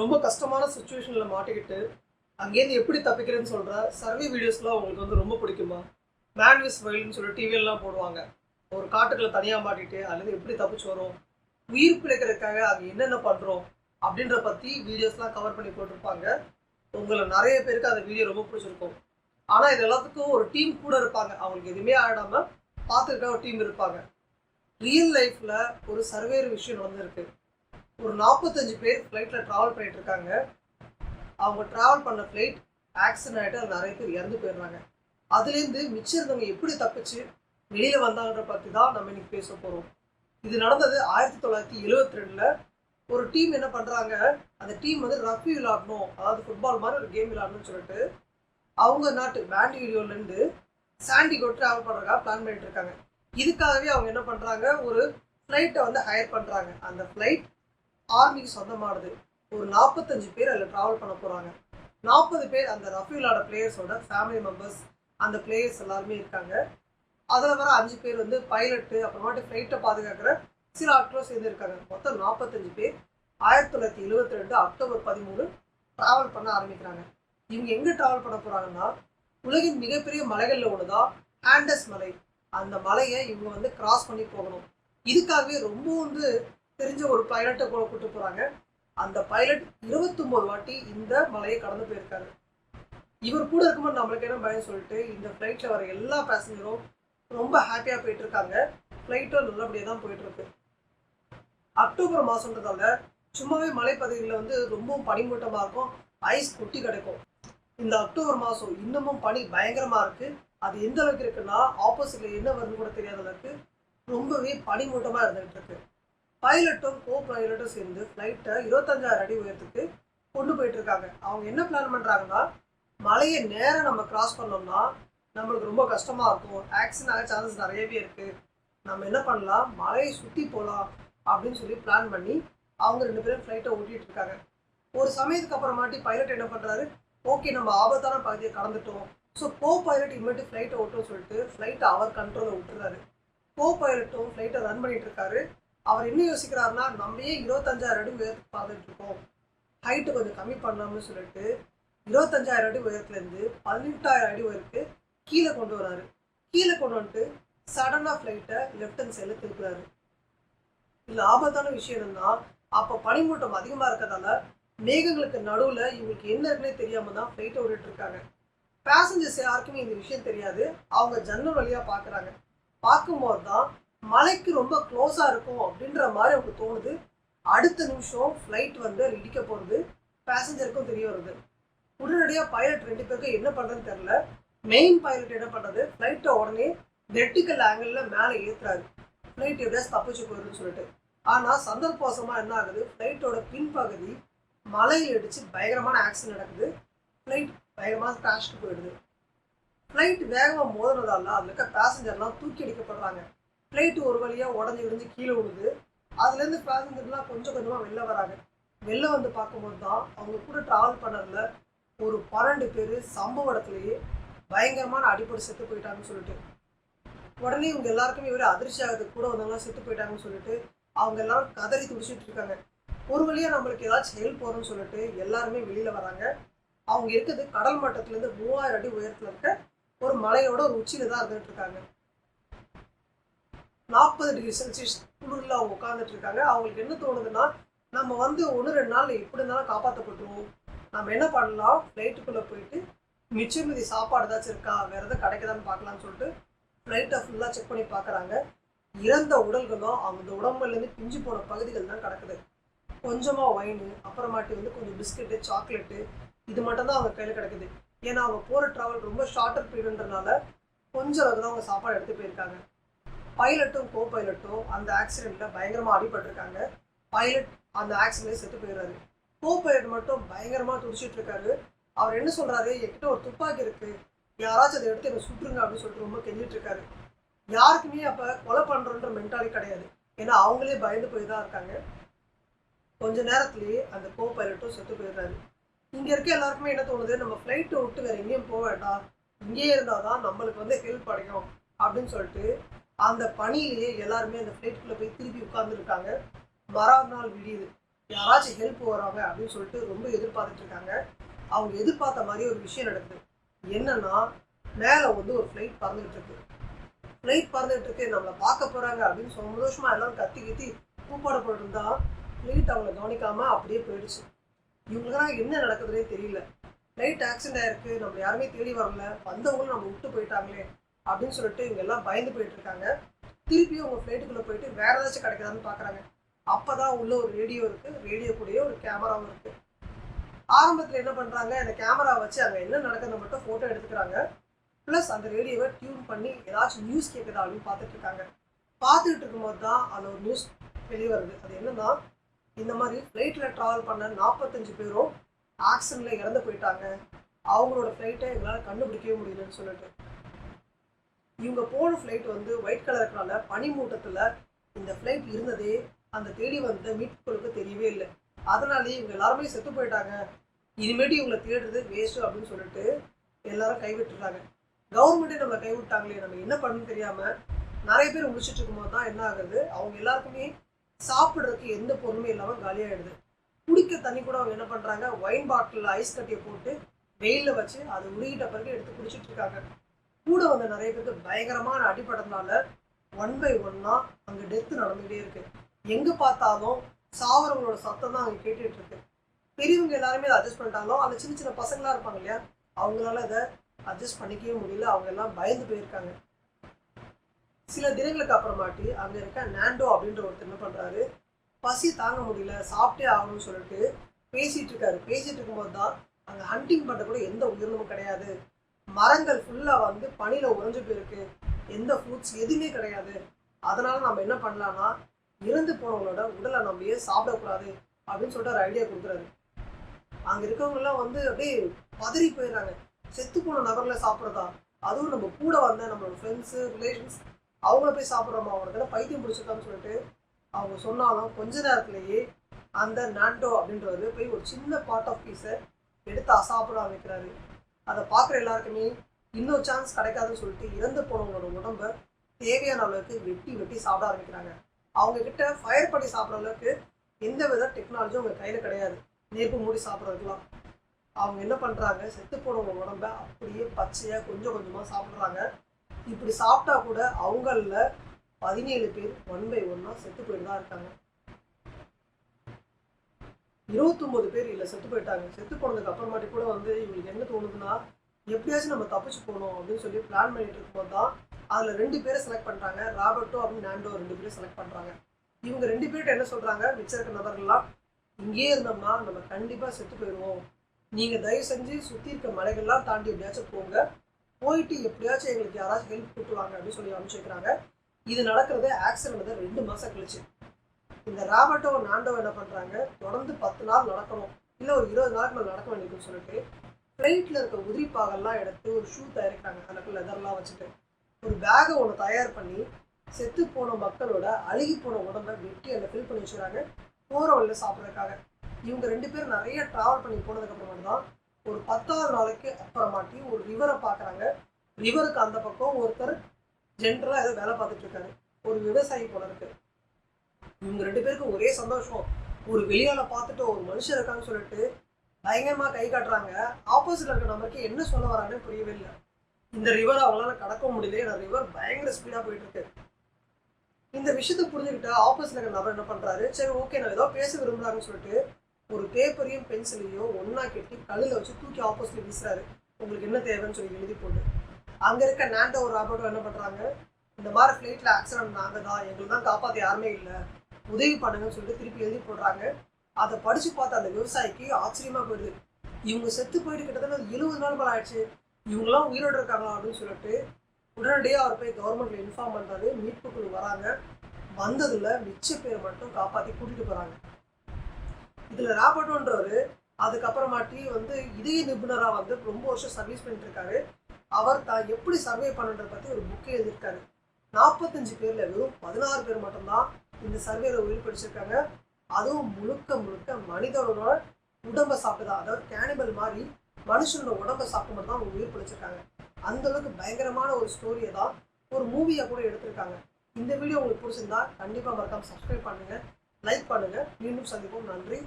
ரொம்ப கஷ்டமான சுச்சுவேஷனில் மாட்டிக்கிட்டு அங்கேருந்து எப்படி தப்பிக்கிறேன்னு சொல்கிற சர்வே வீடியோஸ்லாம் உங்களுக்கு வந்து ரொம்ப பிடிக்குமா? மேன் விஸ் வைல்டுன்னு சொல்லி டிவியெல்லாம் போடுவாங்க. ஒரு காட்டுக்குள்ள தனியாக மாட்டிட்டு அதுலேருந்து எப்படி தப்பிச்சு வரும்? உயிர் பிழைக்கிறதுக்காக அங்கே என்னென்ன பண்ணுறோம் அப்படின்ற பற்றி வீடியோஸ்லாம் கவர் பண்ணி போட்டிருப்பாங்க. உங்களை நிறைய பேருக்கு அந்த வீடியோ ரொம்ப பிடிச்சிருக்கும். ஆனால் இது எல்லாத்துக்கும் ஒரு டீம் கூட இருப்பாங்க. அவங்களுக்கு எதுவுமே ஆடாமல் பார்த்துருக்க ஒரு டீம் இருப்பாங்க. ரியல் லைஃப்பில் ஒரு சர்வேர் விஷயம் நடந்திருக்கு. ஒரு நாற்பத்தஞ்சு பேர் ஃப்ளைட்டில் ட்ராவல் பண்ணிட்டு இருக்காங்க. அவங்க ட்ராவல் பண்ண ஃப்ளைட் ஆக்சிடென்ட் ஆகிட்டு நிறைய பேர் இறந்து போயிடுறாங்க. அதுலேருந்து மிச்சம் இருந்தவங்க எப்படி தப்பிச்சு வெளியில் வந்தாங்கன்ற பற்றி தான் நம்ம இன்னைக்கு பேச போகிறோம் இது நடந்தது ஆயிரத்தி தொள்ளாயிரத்தி எழுவத்தி ரெண்டில் ஒரு டீம் என்ன பண்ணுறாங்க அந்த டீம் வந்து ரஃபி விளாடணும் அதாவது ஃபுட்பால் மாதிரி ஒரு கேம் விளாடணும்னு சொல்லிட்டு அவங்க நாட்டு பேண்டிகிரியோலேருந்து சாண்டிகோ ட்ராவல் பண்ணுறதுக்காக பிளான் பண்ணிட்டு இருக்காங்க. இதுக்காகவே அவங்க என்ன பண்ணுறாங்க ஒரு ஃப்ளைட்டை வந்து ஹையர் பண்ணுறாங்க அந்த ஃப்ளைட் ஆர்மிக்கு சொந்தமானது. ஒரு நாற்பத்தஞ்சு பேர் அதில் ட்ராவல் பண்ண போகிறாங்க நாற்பது பேர் அந்த ரஃபீலோட பிளேயர்ஸோட ஃபேமிலி மெம்பர்ஸ் அந்த பிளேயர்ஸ் எல்லாருமே இருக்காங்க. அதில் வர அஞ்சு பேர் வந்து பைலட்டு அப்புறமாட்டி ஃப்ளைட்டை பாதுகாக்கிற சில ஆக்டரும் சேர்ந்து இருக்காங்க. மொத்தம் நாற்பத்தஞ்சு பேர். ஆயிரத்தி தொள்ளாயிரத்தி எழுபத்தி ரெண்டு அக்டோபர் பதிமூணு ட்ராவல் பண்ண ஆரம்பிக்கிறாங்க. இவங்க எங்கே ட்ராவல் பண்ண போகிறாங்கன்னா உலகின் மிகப்பெரிய மலைகளில் ஒன்றுதான் ஆண்டஸ் மலை. அந்த மலையை இவங்க வந்து கிராஸ் பண்ணி போகணும். இதுக்காகவே ரொம்ப வந்து தெரிஞ்ச ஒரு பைலட்டை கூட கூட்டு போகிறாங்க அந்த பைலட் இருபத்தொம்போது வாட்டி இந்த மலையை கடந்து போயிருக்காரு. இவர் கூட இருக்கும்போது நம்மளுக்கு என்ன பயம் சொல்லிட்டு இந்த ஃப்ளைட்டில் வர எல்லா பேசஞ்சரும் ரொம்ப ஹாப்பியாக போயிட்டு இருக்காங்க ஃப்ளைட்டும் நல்லபடியாக தான் போயிட்டுருக்கு. அக்டோபர் மாதன்றதால சும்மாவே மலைப்பகுதிகளில் வந்து ரொம்பவும் பனிமூட்டமாக இருக்கும். ஐஸ் கொட்டி கிடைக்கும். இந்த அக்டோபர் மாதம் இன்னமும் பனி பயங்கரமாக இருக்குது அது எந்த அளவுக்கு இருக்குன்னா ஆப்போசிட்டில் என்ன வருதுன்னு கூட தெரியாத அளவுக்கு ரொம்பவே பனிமூட்டமாக இருந்துகிட்டு இருக்குது பைலட்டும் கோ பைலட்டும் சேர்ந்து ஃப்ளைட்டை இருபத்தஞ்சாயிரம் அடி உயரத்துக்கு கொண்டு போயிட்டு இருக்காங்க அவங்க என்ன பிளான் பண்ணுறாங்கன்னா மலையை நேராக நம்ம கிராஸ் பண்ணோம்னா நம்மளுக்கு ரொம்ப கஷ்டமாக இருக்கும். ஆக்சிடென்ட் ஆக சான்சஸ் நிறையவே இருக்குது நம்ம என்ன பண்ணலாம்? மலையை சுற்றி போகலாம் அப்படின்னு சொல்லி பிளான் பண்ணி அவங்க ரெண்டு பேரும் ஃப்ளைட்டை ஓட்டிகிட்டு இருக்காங்க ஒரு சமயத்துக்கு அப்புறமாட்டி பைலட் என்ன பண்ணுறாரு ஓகே நம்ம ஆபத்தான பகுதியை கடந்துட்டோம். ஸோ கோ பைலட் இனிமேட்டு ஃப்ளைட்டை ஓட்டும் சொல்லிட்டு ஃப்ளைட்டை அவர் கண்ட்ரோலில் விட்டுறாரு. கோ பைலட்டும் ஃப்ளைட்டை ரன் பண்ணிட்டு இருக்காரு அவர் என்ன யோசிக்கிறாருன்னா நம்ம ஏன் இருபத்தஞ்சாயிரம் அடி உயரத்துக்கு பார்த்துட்டு இருக்கோம். ஹைட்டு கொஞ்சம் கம்மி பண்ணலாம்னு சொல்லிட்டு இருபத்தஞ்சாயிரம் அடி உயரத்துலேருந்து பதினெட்டாயிரம் அடி உயரத்துக்கு கீழே கொண்டு வராரு. கீழே கொண்டு வந்துட்டு சடனாக ஃப்ளைட்டை லெஃப்ட் ஹேண்ட் சைடில் திருப்புறாரு. இதில் ஆபத்தான விஷயம் என்னன்னா அப்போ பனிமூட்டம் அதிகமாக இருக்கிறதால மேகங்களுக்கு நடுவில் இவங்களுக்கு என்ன இருக்குன்னே தெரியாமல் தான் ஃப்ளைட்டை ஓடிட்டு இருக்காங்க. பேசஞ்சர்ஸ் யாருக்குமே இந்த விஷயம் தெரியாது. அவங்க ஜன்னல் வழியாக பார்க்குறாங்க. பார்க்கும்போது தான் மலைக்கு ரொம்ப க்ளோஸாக இருக்கும் அப்படின்ற மாதிரி அவங்களுக்கு தோணுது. அடுத்த நிமிஷம் ஃப்ளைட் வந்து அது இடிக்க போகிறது பேசஞ்சருக்கும் தெரிய வருது. உடனடியாக பைலட் ரெண்டு பேருக்கும் என்ன பண்ணுறதுன்னு தெரில மெயின் பைலட் என்ன பண்ணுறது ஃப்ளைட்டை உடனே வெர்டிக்கல் ஆங்கிளில் மேலே ஏற்றுறாரு ஃப்ளைட் எப்படியாவது தப்பிச்சு போயிருன்னு சொல்லிட்டு. ஆனால் சந்தர்ப்பவசமாக என்ன ஆகுது? ஃப்ளைட்டோட பின்பகுதி மலையில் அடித்து பயங்கரமான ஆக்சிடென்ட் நடக்குது. ஃப்ளைட் பயங்கரமாக கிராஷ்ட்டு போயிடுது. ஃப்ளைட் வேகமாக மோதினதால அதில் இருக்க பேசஞ்சர்லாம் தூக்கி அடிக்கப்படுறாங்க. பிளேட் ஒரு வழியாக உடஞ்சி விழுந்து கீழே விழுது. அதுலேருந்து பேசஞ்சர்லாம் கொஞ்சம் கொஞ்சமாக வெளில வராங்க. வெளில வந்து பார்க்கும்போது தான் அவங்க கூட ட்ராவல் பண்ணதில் ஒரு பன்னெண்டு பேர் சம்பவ இடத்துலையே பயங்கரமான அடிப்படை செத்து போயிட்டாங்கன்னு சொல்லிட்டு. உடனே இவங்க எல்லாருக்குமே இவர் அதிர்ச்சி ஆகுது. கூட வந்தவங்களாம் செத்து போயிட்டாங்கன்னு சொல்லிட்டு அவங்க எல்லாரும் கதறி துடிச்சிட்டு இருக்காங்க. ஒரு வழியாக நம்மளுக்கு ஏதாச்சும் ஹெல்ப் வரும்னு சொல்லிட்டு எல்லாருமே வெளியில் வராங்க. அவங்க இருக்கிறது கடல் மட்டத்துலேருந்து மூவாயிரம் அடி உயரத்தில் இருக்க ஒரு மலையோட ஒரு உச்சியில் தான் இருந்துகிட்டு இருக்காங்க. நாற்பது டிகிரி செல்சியஸ் குளிரில் அவங்க உட்காந்துட்டு இருக்காங்க. அவங்களுக்கு என்ன தோணுதுன்னா நம்ம வந்து ஒன்று ரெண்டு நாள் எப்படி இருந்தாலும் காப்பாற்றப்பட்டுருவோம் நம்ம என்ன பண்ணலாம்? ஃப்ளைட்டுக்குள்ளே போயிட்டு மிச்சம் மீதி சாப்பாடு ஏதாச்சும் இருக்கா? வேறு எதாவது கிடைக்குதான்னு பார்க்கலாம்னு சொல்லிட்டு ஃப்ளைட்டை ஃபுல்லாக செக் பண்ணி பார்க்குறாங்க. இறந்த உடல்களும் அந்த உடம்புலேருந்து பிஞ்சு போன பகுதிகள் தான் கிடக்குது. கொஞ்சமாக ஒயின் அப்புறமாட்டி வந்து கொஞ்சம் பிஸ்கெட்டு சாக்லேட்டு இது மட்டும்தான் அவங்க கையில் கிடக்குது. ஏன்னா அவங்க போகிற ட்ராவல் ரொம்ப ஷார்ட்டர் பீரியட்ன்றனால கொஞ்சம் அளவு தான் அவங்க சாப்பாடு எடுத்து போயிருக்காங்க. பைலட்டும் கோ பைலட்டும் அந்த ஆக்சிடெண்ட்டில் பயங்கரமாக அடிபட்டிருக்காங்க. பைலட் அந்த ஆக்சிடென்ட்லேயே செத்து போயிடுறாரு. கோ பைலட் மட்டும் பயங்கரமாக துடிச்சிட்டு இருக்காரு. அவர் என்ன சொல்கிறாரு என்கிட்ட ஒரு துப்பாக்கி இருக்குது யாராச்சும் அதை எடுத்து எனக்கு சுட்டுருங்க அப்படின்னு சொல்லிட்டு ரொம்ப கெஞ்சிட்டு இருக்காரு. யாருக்குமே அப்போ கொலை பண்ணுறன்ற மென்டாலிட்டி கிடையாது. ஏன்னா அவங்களே பயந்து போய் தான் இருக்காங்க. கொஞ்ச நேரத்துலேயே அந்த கோ பைலட்டும் செத்து போயிடுறாரு. இங்கே இருக்க எல்லாருக்குமே என்ன தோணுது? நம்ம ஃப்ளைட்டை விட்டு வேறு எங்கேயும் போக வேண்டாம். இங்கேயே இருந்தால் தான் நம்மளுக்கு வந்து ஹெல்ப் அடையும் அப்படின்னு சொல்லிட்டு அந்த பணியிலேயே எல்லாருமே அந்த ஃப்ளைட்டுக்குள்ளே போய் திருப்பி உட்காந்துருக்காங்க மறாநாள் விடியுது. யாராச்சும் ஹெல்ப் வராங்க அப்படின்னு சொல்லிட்டு ரொம்ப எதிர்பார்த்துட்டு இருக்காங்க அவங்க எதிர்பார்த்த மாதிரி ஒரு விஷயம் நடக்குது. என்னன்னா மேலே வந்து ஒரு ஃப்ளைட் பறந்துகிட்டு இருக்கு ஃப்ளைட் பறந்துகிட்டு இருக்கு நம்மளை பார்க்க போறாங்க அப்படின்னு சந்தோஷமாக எல்லாரும் கத்தி கத்தி கூப்பாடு போட்டிருந்தா ஃப்ளைட் அவங்கள கவனிக்காமல் அப்படியே போயிடுச்சு. இவங்களுக்கெல்லாம் என்ன நடக்குதுன்னே தெரியல. ஃப்ளைட் ஆக்சிடென்ட் ஆயிருக்கு. நம்ம யாருமே தேடி வரல. வந்தவங்களும் நம்ம விட்டு போயிட்டாங்களே. அப்படின்னு சொல்லிட்டு இவங்க எல்லாம் பயந்து போயிட்டு இருக்காங்க திருப்பியும் உங்க ஃப்ளைட்டுக்குள்ள போயிட்டு வேற ஏதாச்சும் கிடைக்குதான்னு பாக்குறாங்க. அப்பதான் உள்ள ஒரு ரேடியோ இருக்கு. ரேடியோ கூடயே ஒரு கேமராவும் இருக்கு. ஆரம்பத்தில் என்ன பண்ணுறாங்க அந்த கேமரா வச்சு அங்கே என்ன நடக்குதுன்னு மட்டும் ஃபோட்டோ எடுத்துக்கிறாங்க. ப்ளஸ் அந்த ரேடியோவை டியூன் பண்ணி ஏதாச்சும் நியூஸ் கேட்குதா அப்படின்னு பார்த்துட்டு இருக்காங்க. பார்த்துக்கிட்டு இருக்கும்போது தான் அந்த ஒரு நியூஸ் வெளியே வருது. அது என்னன்னா இந்த மாதிரி ஃப்ளைட்டில் ட்ராவல் பண்ண நாற்பத்தஞ்சு பேரும் ஆக்சிடென்ட்ல இறந்து போயிட்டாங்க. அவங்களோட ஃப்ளைட்டை எங்களால் கண்டுபிடிக்கவே முடியலன்னு சொல்லிட்டு. இவங்க போன ஃப்ளைட் வந்து ஒயிட் கலர் பனிமூட்டத்தில் இந்த ஃப்ளைட் இருந்ததே அந்த தேடி வந்த மீட்புகளுக்கு தெரியவே இல்லை. அதனாலேயே இவங்க எல்லாருமே செத்து போயிட்டாங்க. இனிமேட்டு இவங்களை தேடுறது வேஸ்ட்டு அப்படின்னு சொல்லிட்டு எல்லாரும் கைவிட்டுறாங்க. கவர்மெண்ட்டே நம்மளை கைவிட்டாங்களே நம்ம என்ன பண்ணணும்னு தெரியாமல் நிறைய பேர் முடிச்சுட்டு இருக்கும்போது தான் என்ன ஆகுது? அவங்க எல்லாருக்குமே சாப்பிட்றதுக்கு எந்த பொருளுமே இல்லாமல் காலியாகிடுது குடிக்க தண்ணி கூட அவங்க என்ன பண்ணுறாங்க ஒயின் பாட்டிலில் ஐஸ் கட்டியை போட்டு வெயிலில் வச்சு அது உருகிட்ட பிறகு எடுத்து குடிச்சிட்டு இருக்காங்க. கூட வந்து நிறைய பேருக்கு பயங்கரமான அடிபட்டதுனால ஒன் பை ஒன்னா அங்க டெத்து நடந்துகிட்டே இருக்கு. எங்க பார்த்தாலும் சாவரவங்களோட சத்தம் தான் அங்க கேட்டுட்டு இருக்கு. பெரியவங்க எல்லாருமே அதை அட்ஜஸ்ட் பண்ணிட்டாலும் அந்த சின்ன சின்ன பசங்களா இருப்பாங்க இல்லையா? அவங்களால அதை அட்ஜஸ்ட் பண்ணிக்கவே முடியல. அவங்க எல்லாம் பயந்து போயிருக்காங்க. சில தினங்களுக்கு அப்புறமாட்டி அங்க இருக்க நாண்டோ அப்படின்ற ஒருத்தர் என்ன பண்றாரு பசி தாங்க முடியல சாப்பிட்டே ஆகணும்னு சொல்லிட்டு பேசிட்டு இருக்காரு. பேசிட்டு இருக்கும்போது தான் அங்க ஹண்டிங் பண்ண கூட எந்த உயிரினமும் கிடையாது. மரங்கள் ஃபுல்லாக வந்து பனியில் உறைஞ்சு போயிருக்கு. எந்த ஃப்ரூட்ஸ் எதுவுமே கிடையாது. அதனால் நம்ம என்ன பண்ணலாம்னா இறந்து போனவங்களோட உடலை நம்ம ஏன் சாப்பிடக்கூடாது அப்படின்னு சொல்லிட்டு ஒரு ஐடியா கொடுக்குறாரு. அங்கே இருக்கவங்கெல்லாம் வந்து அப்படியே பதறி போயிடுறாங்க. செத்து போன நபரில் சாப்பிட்றதா? அதுவும் நம்ம கூட வந்த நம்மளோட ஃப்ரெண்ட்ஸு ரிலேஷன்ஸ் அவங்கள போய் சாப்பிட்றோமா? அவங்களுக்கு எல்லாம் பைத்தியம் பிடிச்சிருக்கான்னு சொல்லிட்டு அவங்க சொன்னாலும் கொஞ்ச நேரத்துலேயே அந்த நாண்டோ அப்படின்றவர் போய் ஒரு சின்ன பார்ட் ஆஃப் பீஸை எடுத்து சாப்பிட ஆரம்பிக்கிறாரு. அதை பார்க்குற எல்லாருக்குமே இன்னொரு சான்ஸ் கிடைக்காதுன்னு சொல்லிட்டு இறந்து போனவங்களோட உடம்ப தேவையான அளவுக்கு வெட்டி வெட்டி சாப்பிட ஆரம்பிக்கிறாங்க. அவங்க கிட்ட ஃபயர் பண்ணி சாப்பிட்ற அளவுக்கு எந்த வித டெக்னாலஜியும் அவங்க கையில் கிடையாது. நெருப்பு மூடி சாப்பிட்றதுக்குலாம் அவங்க என்ன பண்ணுறாங்க செத்து போனவங்க உடம்ப அப்படியே பச்சையாக கொஞ்சம் கொஞ்சமாக சாப்பிட்றாங்க. இப்படி சாப்பிட்டா கூட அவங்களில் பதினேழு பேர் ஒன் பை ஒன்னாக செத்து போயிட்டு தான் இருக்காங்க. இருபத்தொம்போது பேர் இல்லை செத்து போயிட்டாங்க. செத்து போனதுக்கு அப்புறமாட்டி கூட வந்து இவங்களுக்கு என்ன தோணுதுன்னா எப்படியாச்சும் நம்ம தப்பிச்சு போகணும் அப்படின்னு சொல்லி பிளான் பண்ணிட்டு இருக்கும்போது தான் அதில் ரெண்டு பேரை செலக்ட் பண்ணுறாங்க ராபர்ட்டோ அப்படின்னு நாண்டோ ரெண்டு பேரும் செலக்ட் பண்ணுறாங்க இவங்க ரெண்டு பேர்கிட்ட என்ன சொல்கிறாங்க மிச்சம் இருக்க நபர்கள்லாம் இங்கேயே இருந்தோம்னா நம்ம கண்டிப்பாக செத்து போயிடுவோம் நீங்கள் தயவு செஞ்சு சுற்றி இருக்க மலைகள்லாம் தாண்டி எப்படியாச்சும் போங்க. போயிட்டு எப்படியாச்சும் எங்களுக்கு யாராச்சும் ஹெல்ப் கொடுத்துருவாங்க அப்படின்னு சொல்லி அனுப்பிச்சிருக்கிறாங்க இது நடக்கிறது ஆக்சிடென்ட் ரெண்டு மாதம் கழிச்சு. இந்த ராபர்ட்டோ நாண்டோ என்ன பண்ணுறாங்க தொடர்ந்து பத்து நாள் நடக்கணும். இல்லை ஒரு இருபது நாளுக்கு மேலே நடக்க வேண்டியதுன்னு சொல்லிட்டு ஃப்ளைட்டில் இருக்க உதிரிப்பாகெல்லாம் எடுத்து ஒரு ஷூ தயாரிக்கிறாங்க. அதுக்கு லெதர்லாம் வச்சுட்டு. ஒரு பேகை ஒன்று தயார் பண்ணி செத்து போன மக்களோட அழுகி போன உடம்ப வெட்டி அதில் ஃபில் பண்ணி வச்சுக்கிறாங்க. போகிற வழியில் சாப்பிட்றதுக்காக. இவங்க ரெண்டு பேரும் நிறைய ட்ராவல் பண்ணி போனதுக்கப்புறமா தான் ஒரு பத்தாவது நாளைக்கு அப்புறமாட்டி ஒரு ரிவரை பார்க்குறாங்க ரிவருக்கு அந்த பக்கம் ஒருத்தர் ஜென்ரலாக ஏதோ வேலை பார்த்துட்டு இருக்காரு. ஒரு விவசாயி போல இருக்குது இவங்க ரெண்டு பேருக்கும் ஒரே சந்தோஷம். ஒரு வெளியால பார்த்துட்டு ஒரு மனுஷன் இருக்கான்னு சொல்லிட்டு பயங்கரமா கை காட்டுறாங்க. ஆப்போசிட்ல இருக்க நமக்கு என்ன சொல்ல வரான்னு புரியவே இல்லை இந்த ரிவர் அவங்களால கடக்க முடியல. இந்த ரிவர் பயங்கர ஸ்பீடா போயிட்டு இருக்கு. இந்த விஷயத்தை புரிஞ்சுக்கிட்டா ஆப்போசிட்ல இருக்க நபர் என்ன பண்றாரு? சரி ஓகே நான் ஏதோ பேச விரும்புறாருன்னு சொல்லிட்டு ஒரு பேப்பரையும் பென்சிலையும் ஒன்னா கட்டி கல்லில் வச்சு தூக்கி ஆப்போசிட்ல வீசுறாரு. உங்களுக்கு என்ன தேவைன்னு சொல்லி எழுதி போட்டு. அங்க இருக்க நாண்டோ ஒரு ராபர்ட்டோ என்ன பண்றாங்க? இந்த மாதிரி ஃபிளைட்ல ஆக்சிடென்ட் நாங்க தான் எங்களுக்கு தான் காப்பாத்த யாருமே இல்லை. உதவி பண்ணுங்கன்னு சொல்லிட்டு திருப்பி எழுதி போடுறாங்க. அதை படிச்சு பார்த்த அந்த விவசாயிக்கு ஆச்சரியமா போயிடுது. இவங்க செத்து போயிட்டு கிட்டத்தட்ட எழுபது நாள் மேலே ஆயிடுச்சு. இவங்கெல்லாம் உயிரோடு இருக்காங்களா அப்படின்னு சொல்லிட்டு உடனடியாக அவர் போய் கவர்மெண்ட்ல இன்ஃபார்ம் பண்றாரு. மீட்பு குழு வராங்க. வந்ததுல மிச்ச பேரை மட்டும் காப்பாற்றி கூட்டிட்டு போறாங்க. இதுல ராபர்ட்டோன்றவர் அதுக்கப்புறமாட்டி வந்து இதய நிபுணராக வந்து ரொம்ப வருஷம் சர்வீஸ் பண்ணிட்டு இருக்காரு. அவர் தான் எப்படி சர்வே பண்ணுன்றத பத்தி ஒரு புக்கே எழுதியிருக்காரு. நாற்பத்தஞ்சு பேர்ல வெறும் பதினாறு பேர் மட்டும்தான் இந்த சர்வேல உயிர் பிடிச்சிருக்காங்க. அதுவும் முழுக்க முழுக்க மனிதனோட உடம்ப சாப்பிட்டுதான் அதாவது கேனிபல் மாதிரி மனுஷனோட உடம்ப சாப்பிட்டு மட்டும் தான் அவங்க உயிர் பிடிச்சிருக்காங்க. அந்த அளவுக்கு பயங்கரமான ஒரு ஸ்டோரியை தான் ஒரு மூவியை கூட எடுத்திருக்காங்க. இந்த வீடியோ உங்களுக்கு பிடிச்சிருந்தா கண்டிப்பாக மறக்காம சப்ஸ்கிரைப் பண்ணுங்க லைக் பண்ணுங்க. மீண்டும் சந்திப்போம். நன்றி.